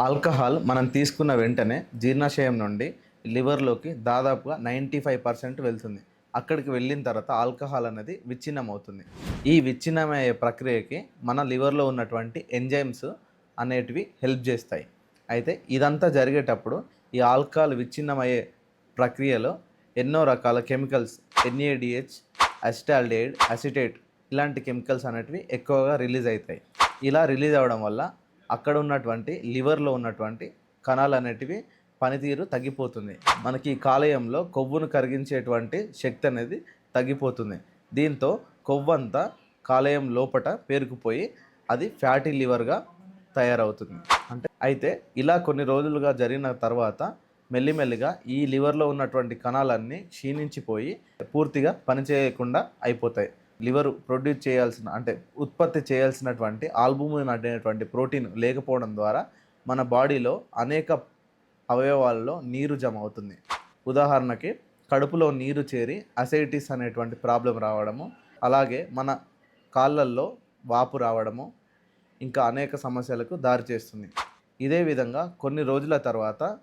Alcohol మనం తీసుకున్న వెంటనే జీర్ణాశయం నుండి లివర్లోకి దాదాపుగా నైంటీ ఫైవ్ పర్సెంట్ వెళ్తుంది. అక్కడికి వెళ్ళిన తర్వాత ఆల్కహాల్ అనేది విచ్ఛిన్నం అవుతుంది ఈ విచ్ఛిన్నమయ్యే ప్రక్రియకి మన లివర్లో ఉన్నటువంటి ఎంజైమ్స్ అనేటివి హెల్ప్ చేస్తాయి. అయితే ఇదంతా జరిగేటప్పుడు ఈ ఆల్కహాల్ విచ్ఛిన్నమయ్యే ప్రక్రియలో ఎన్నో రకాల కెమికల్స్ ఎన్ఏడిహెచ్ అసిటాల్డేడ్ అసిటేట్ ఇలాంటి కెమికల్స్ అనేటివి ఎక్కువగా రిలీజ్ అవుతాయి. ఇలా రిలీజ్ అవ్వడం వల్ల అక్కడ ఉన్నటువంటి లివర్లో ఉన్నటువంటి కణాలు అనేటివి పనితీరు తగ్గిపోతుంది. మనకి ఈ కాలేయంలో కొవ్వును కరిగించేటువంటి శక్తి అనేది తగ్గిపోతుంది. దీంతో కొవ్వంతా కాలేయం లోపట పేరుకుపోయి అది ఫ్యాటీ లివర్గా తయారవుతుంది. అంటే అయితే ఇలా కొన్ని రోజులుగా జరిగిన తర్వాత మెల్లిమెల్లిగా ఈ లివర్లో ఉన్నటువంటి కణాలన్నీ క్షీణించిపోయి పూర్తిగా పనిచేయకుండా అయిపోతాయి. లివర్ ప్రొడ్యూస్ చేయాల్సిన అంటే ఉత్పత్తి చేయాల్సినటువంటి ఆల్బుమిన్ అనేటువంటి ప్రోటీన్ లేకపోవడం ద్వారా మన బాడీలో అనేక అవయవాలలో నీరు జమ అవుతుంది. ఉదాహరణకి కడుపులో నీరు చేరి అసైటిస్ అనేటువంటి ప్రాబ్లం రావడము అలాగే మన కాళ్ళల్లో వాపు రావడము ఇంకా అనేక సమస్యలకు దారి చేస్తుంది. ఇదే విధంగా కొన్ని రోజుల తర్వాత